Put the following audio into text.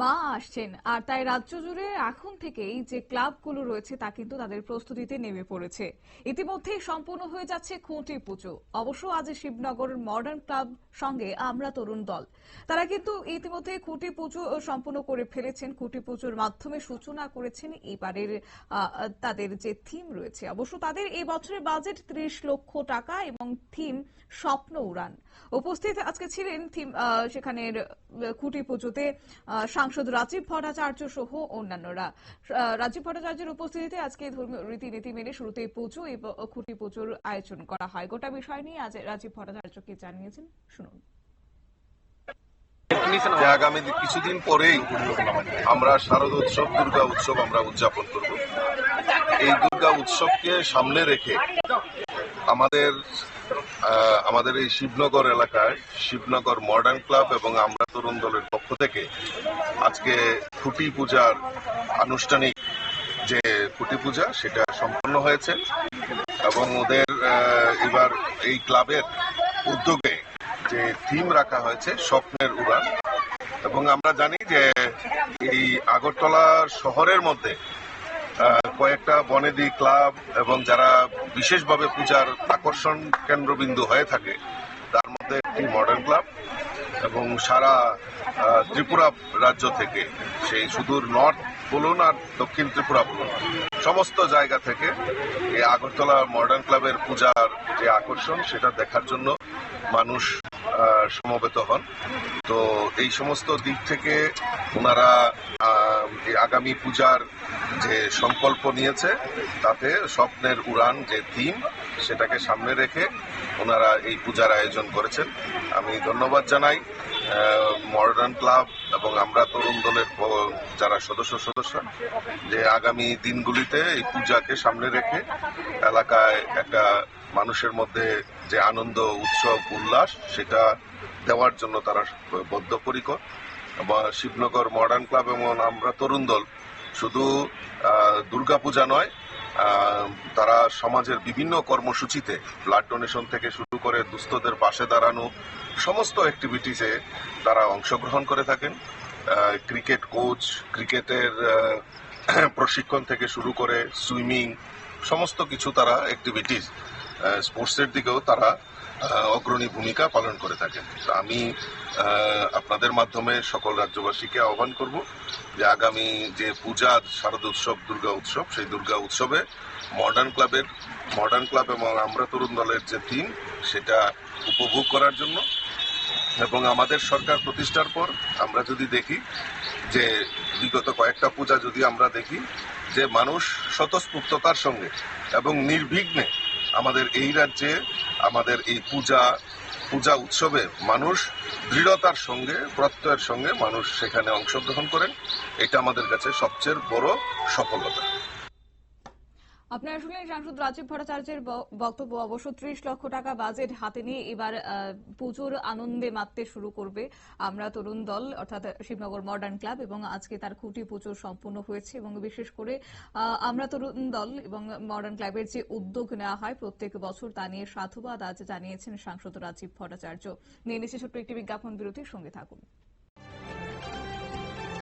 মা আসছেন। আর তাই রাজ্য জুড়ে এখন থেকেই যে ক্লাবগুলো রয়েছে তা কিন্তু তাদের প্রস্তুতিতে নেমে পড়েছে। ইতিমধ্যেই সম্পূর্ণ হয়ে যাচ্ছে খুঁটি পুজো। অবশ্য আজ শিবনগর মডার্ন ক্লাব সঙ্গে আমরা তরুণ দল। তারা কিন্তু ইতিমধ্যে খুঁটি পুজো সম্পূর্ণ করে ফেলেছেন। খুঁটি পুজোর মাধ্যমে সূচনা করেছেন। এবারের তাদের যে থিম রয়েছে, অবশ্য তাদের এই বছরের বাজেট ত্রিশ লক্ষ টাকা এবং থিম স্বপ্ন উড়ান। উপস্থিত আজকে ছিলেন থিম সেখানের খুঁটি পুজোতে সাংসদ রাজীব ভট্টাচার্য সহ অন্যান্যরা। রাজীব ভট্টাচার্যের উপস্থিতিতে আজকে ধর্মীয় রীতিনীতি মেনে শুরুতেই পুজো এবং খুঁটি পুজোর আয়োজন করা হয়। গোটা বিষয় নিয়ে আজ রাজীব ভট্টাচার্য কি জানিয়েছেন। শুনুন। আগামী কিছুদিন পরেই আমরা শারদ উৎসব, দুর্গা উৎসব আমরা উদযাপন করব। এই দুর্গা উৎসবকে সামনে রেখে আমাদের আমাদের এই শিবনগর এলাকায় শিবনগর মডার্ন ক্লাব এবং আমরা তরুণ দলের পক্ষ থেকে আজকে খুঁটি পূজার আনুষ্ঠানিক যে খুঁটি পূজা, সেটা সম্পন্ন হয়েছে এবং ওদের এবার এই ক্লাবের উদ্যোগে যে থিম রাখা হয়েছে, স্বপ্নের উড়ান। এবং আমরা জানি যে এই আগরতলা শহরের মধ্যে কয়েকটা বনেদি ক্লাব এবং যারা বিশেষভাবে পূজার আকর্ষণ কেন্দ্রবিন্দু হয়ে থাকে, তার মধ্যে একটি মডার্ন ক্লাব এবং সারা ত্রিপুরা রাজ্য থেকে সেই সুদূর নর্থ বলুন আর দক্ষিণ ত্রিপুরা বলুন, সমস্ত জায়গা থেকে এই আগরতলা মডার্ন ক্লাবের পূজার যে আকর্ষণ, সেটা দেখার জন্য মানুষ সমবেত হন। তো এই সমস্ত দিক থেকে ওনারা আগামী পূজার যে সংকল্প নিয়েছে, তাতে স্বপ্নের উড়ান যে থিম সেটাকে সামনে রেখে ওনারা এই পূজার আয়োজন করেছেন। আমি ধন্যবাদ জানাই মডার্ন ক্লাব এবং আমরা তরুণ দলের যারা সদস্য সদস্য, যে আগামী দিনগুলিতে এই পূজাকে সামনে রেখে এলাকায় একটা মানুষের মধ্যে যে আনন্দ, উৎসব, উল্লাস, সেটা দেওয়ার জন্য তারা বদ্ধপরিকর। বা শিবনগর মডার্ন ক্লাব এবং আমরা তরুণ দল শুধু দুর্গাপূজা নয় তারা সমাজের বিভিন্ন কর্মসূচিতে ব্লাড ডোনেশন থেকে শুরু করে দুস্থদের পাশে দাঁড়ানো, সমস্ত অ্যাক্টিভিটিসে তারা অংশগ্রহণ করে থাকেন। ক্রিকেট কোচ ক্রিকেটের প্রশিক্ষণ থেকে শুরু করে সুইমিং সমস্ত কিছু তারা অ্যাক্টিভিটিস স্পোর্টসের দিকেও তারা অগ্রণী ভূমিকা পালন করে থাকেন। আমি আপনাদের মাধ্যমে সকল রাজ্যবাসীকে আহ্বান করব যে আগামী যে পূজা, শারদ উৎসব, দুর্গা উৎসব, সেই দুর্গা উৎসবে মডার্ন ক্লাবের মডার্ন ক্লাব এবং আমরা তরুণ দলের যে থিম সেটা উপভোগ করার জন্য এবং আমাদের সরকার প্রতিষ্ঠার পর আমরা যদি দেখি যে বিগত কয়েকটা পূজা যদি আমরা দেখি যে মানুষ স্বতঃস্ফূর্ততার সঙ্গে এবং নির্বিঘ্নে আমাদের এই রাজ্যে, আমাদের এই পূজা পূজা উৎসবে মানুষ দৃঢ়তার সঙ্গে, প্রত্যয়ের সঙ্গে মানুষ সেখানে অংশগ্রহণ করেন। এটা আমাদের কাছে সবচেয়ে বড় সফলতা। আপনারা শুনলেন সাংসদ রাজীব ভট্টাচার্যের বক্তব্য। অবশ্য ত্রিশ লক্ষ টাকা বাজেট হাতে নিয়ে এবার পুজোর আনন্দে মাততে শুরু করবে আমরা তরুণ দল, অর্থাৎ শিবনগর মডার্ন ক্লাব এবং আজকে তার খুঁটি পুজো সম্পূর্ণ হয়েছে এবং বিশেষ করে আমরা তরুণ দল এবং মডার্ন ক্লাবের যে উদ্যোগ নেওয়া হয় প্রত্যেক বছর তা নিয়ে সাধুবাদ আজ জানিয়েছেন সাংসদ রাজীব ভট্টাচার্য। নিয়ে নিচ্ছে ছোট্ট একটি বিজ্ঞাপন বিরতির সঙ্গে থাকুন।